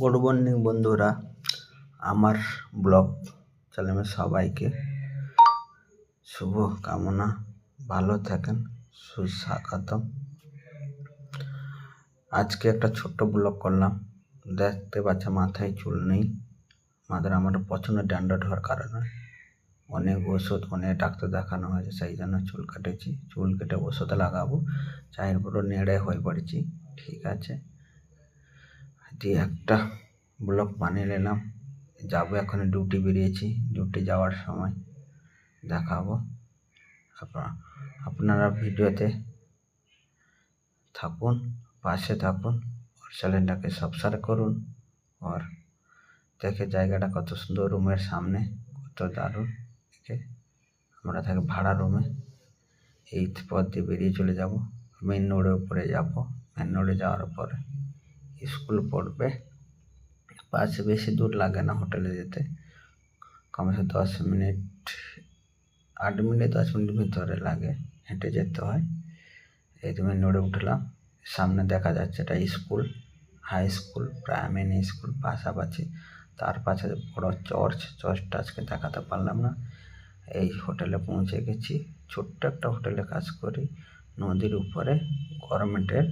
Good morning বন্ধুরা। আমার blog চ্যানেলে সবাইকে শুভ কামনা। ভালো থাকেন, সুস্বাগতম। আজকে একটা ছোট্ট ব্লগ করলাম। দেখতে পাচ্ছে মাথায় চুল নেই। মাথার আমার প্রচণ্ড ড্যান্ড্রফ হওয়ার কারণে অনেক ওষুধ, অনেক ডাক্তার দেখানো হয়েছে, সেই জন্য চুল কেটেছি। চুল কেটে ওষুধ লাগাবো। চায়ের পুরো নেড়ে হয়ে পড়েছি। ঠিক আছে। দিয়ে একটা ব্লগ বানিয়ে নিলাম। যাব এখন ডিউটি বেরিয়েছি। ডিউটি যাওয়ার সময় দেখাবো। আপনা- আপনারা ভিডিওতে থাকুন, পাশে থাকুন, ওর চ্যানেলটাকে সাবস্ক্রাইব করুন আর দেখে জায়গাটা কত সুন্দর রুমের সামনে, কত দারুণ। দেখে আমরা থাকি ভাড়া রুমে। এই পথ দিয়ে বেরিয়ে চলে যাব। মেন রোডের উপরে যাব। মেন রোডে যাওয়ার পরে স্কুল পড়বে। পাশে বেশি দূর লাগে না হোটেলে যেতে। কমসে দশ মিনিট, আট মিনিট, দশ মিনিট ভিতরে লাগে হেঁটে যেতে হয়। এই তুমি নড়ে উঠলাম। সামনে দেখা যাচ্ছে এটা school, high school, primary school পাশাপাশি। তার পাশে বড় চর্চ, চর্চটা আজকে দেখাতে পারলাম না। এই হোটেলে পৌঁছে গেছি। ছোট্ট একটা হোটেলে কাজ করি। নদীর উপরে গভর্নমেন্টের